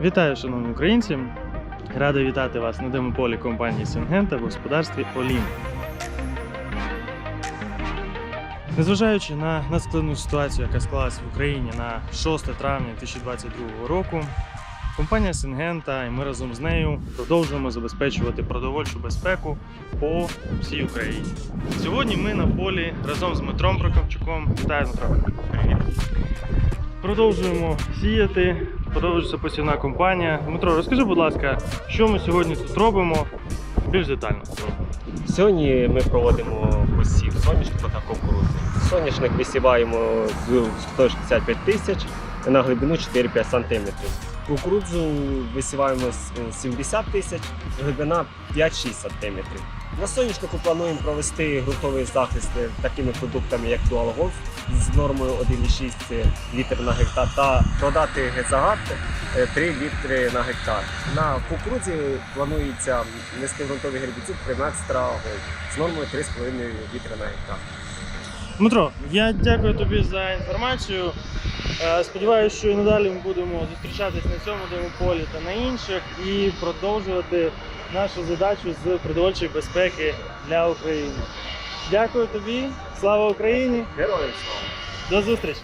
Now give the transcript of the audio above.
Вітаю, шановні українці! Радий вітати вас на демополі компанії Сингента в господарстві Олім. Незважаючи на надскладну ситуацію, яка склалась в Україні на 6 травня 2022 року, компанія Сингента і ми разом з нею продовжуємо забезпечувати продовольчу безпеку по всій Україні. Сьогодні ми на полі разом з Дмитром Прокопчуком. Вітаю, Дмитро. Привіт. Продовжуємо сіяти, продовжується посівна компанія. Дмитро, розкажи, будь ласка, що ми сьогодні тут робимо більш детально. Сьогодні ми проводимо посів соняшника та кукурудзи. Соняшник висіваємо з 165 тисяч на глибину 4-5 см. Кукурудзу висіваємо 70 тисяч, глибина 5-6 см. На соняшнику плануємо провести ґрунтовий захист такими продуктами, як Golf з нормою 1,6 літр на гектар та продати гецагат 3 літри на гектар. На кукурудзі планується нести ґрунтовий гербіцид 13 Gold з нормою 3,5 літри на гектар. Дмитро, я дякую тобі за інформацію. Е, Сподіваюся, що і надалі ми будемо зустрічатись на цьому демополі та на інших і продовжувати нашу задачу з продовольчої безпеки для України. Дякую тобі, слава Україні! Героям слава! До зустрічі!